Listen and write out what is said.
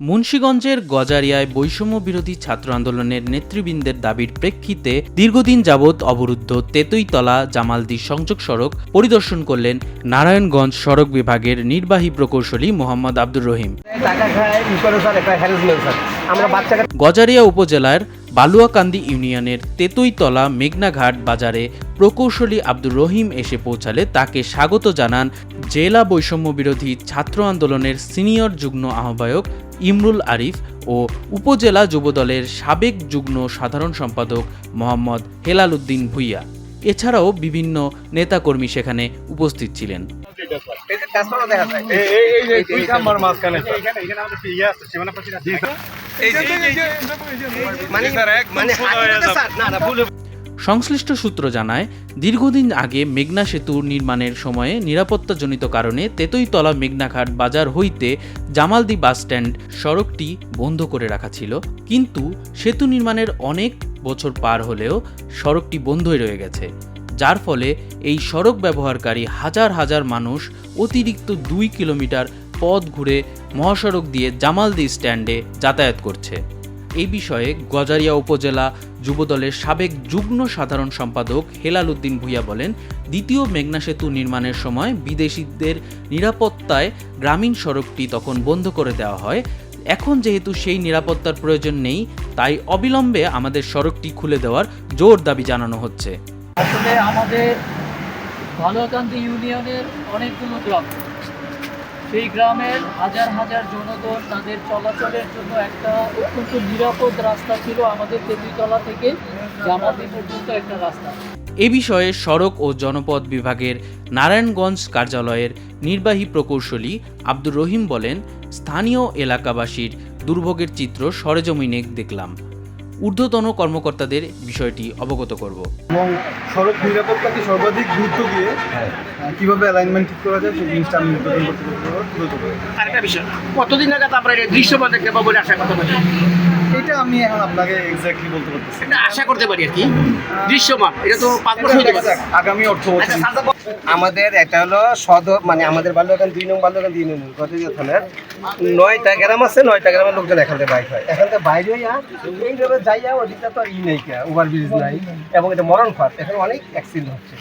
মুন্সীগঞ্জের গজারিয়ায় বৈষম্য বিরোধী ছাত্র আন্দোলনের নেতৃবৃন্দের দাবির প্রেক্ষিতে দীর্ঘদিন যাবৎ অবরুদ্ধ তেতইতলা জামালদি সংযোগ সড়ক পরিদর্শন করলেন নারায়ণগঞ্জ সড়ক বিভাগের নির্বাহী প্রকৌশলী মোহাম্মদ আব্দুর রহিম। গজারিয়া উপজেলার বালুয়াকান্দি ইউনিয়নের তেতইতলা মেঘনাঘাট বাজারে প্রকৌশলী আব্দুর রহিম এসে পৌঁছালে তাকে স্বাগত জানান জেলা বৈষম্য বিরোধী ছাত্র আন্দোলনের সিনিয়র যুগ্ম আহ্বায়ক ইমরুল আরিফ ও উপজেলা যুবদলের সাবেক যুগ্ম সাধারণ সম্পাদক মোহাম্মদ হেলাল উদ্দিন ভুইয়া এছাড়াও বিভিন্ন নেতাকর্মী সেখানে উপস্থিত ছিলেন মানে সংশ্লিষ্ট সূত্র জানায়, দীর্ঘদিন আগে মেঘনা সেতু নির্মাণের সময়ে নিরাপত্তাজনিত কারণে তেতইতলা মেঘনাঘাট বাজার হইতে জামালদি বাসস্ট্যান্ড সড়কটি বন্ধ করে রাখা ছিল। কিন্তু সেতু নির্মাণের অনেক বছর পার হলেও সড়কটি বন্ধই রয়ে গেছে। যার ফলে এই সড়ক ব্যবহারকারী হাজার হাজার মানুষ অতিরিক্ত দুই কিলোমিটার পথ ঘুরে মহাসড়ক দিয়ে জামালদি স্ট্যান্ডে যাতায়াত করছে। এই বিষয়ে গজারিয়া উপজেলা যুবদলের সাবেক যুগ্ম সাধারণ সম্পাদক হেলাল উদ্দিন ভুইয়া বলেন, দ্বিতীয় মেঘনা সেতু নির্মাণের সময় বিদেশিদের নিরাপত্তায় গ্রামীণ সড়কটি তখন বন্ধ করে দেওয়া হয়। এখন যেহেতু সেই নিরাপত্তার প্রয়োজন নেই, তাই অবিলম্বে আমাদের সড়কটি খুলে দেওয়ার জোর দাবি জানানো হচ্ছে। আসলে আমাদের ইউনিয়নের অনেকগুলো সেই গ্রামের হাজার হাজার জনগণ তাদের চলাচলের জন্য একটা অত্যন্ত নিরাপদ রাস্তা ছিল আমাদের তেতুইতলা থেকে জামাতি পর্যন্ত একটা রাস্তা। এ বিষয়ে সড়ক ও জনপদ বিভাগের নারায়ণগঞ্জ কার্যালয়ের নির্বাহী প্রকৌশলী আব্দুর রহিম বলেন, স্থানীয় এলাকাবাসীর দুর্ভোগের চিত্র সরেজমিনে দেখলাম। ঊর্ধ্বতন কর্মকর্তাদের বিষয়টি অবগত করব। এবং সড়ক নিরাপত্তাকে সর্বাধিক গুরুত্ব দিয়ে কীভাবে অ্যালাইনমেন্ট ঠিক করা যায় সেই জিনিসটা আমি করতে আরেকটা বিষয় কতদিন আগে আমরা দৃশ্যমান দেখতে পাবো বলে আশা করতে পারি এটা আমি এখন আপনাকে এক্স্যাক্টলি বলতে পারতেছি এটা আশা করতে পারি আর কি। দৃশ্যমান এটা তো হ্যাঁ, পাঁচ বছর আগামী অর্থ আচ্ছা, আমাদের এটা হলো সদর মানে আমাদের বাল্যকান দুই নম্বর বাল্যকান তিন নং থানার নয়টা গ্রাম আছে নয়টা গ্রামের লোকজন এখান থেকে বাইক হয়। এখান থেকে বাইরে হইয়া এইভাবে যাইয়া ওদিকটা তো ই নেই ওভার ব্রিজ নাই। এবং এটা মরণ ফাট এখানে অনেক অ্যাক্সিডেন্ট হচ্ছে।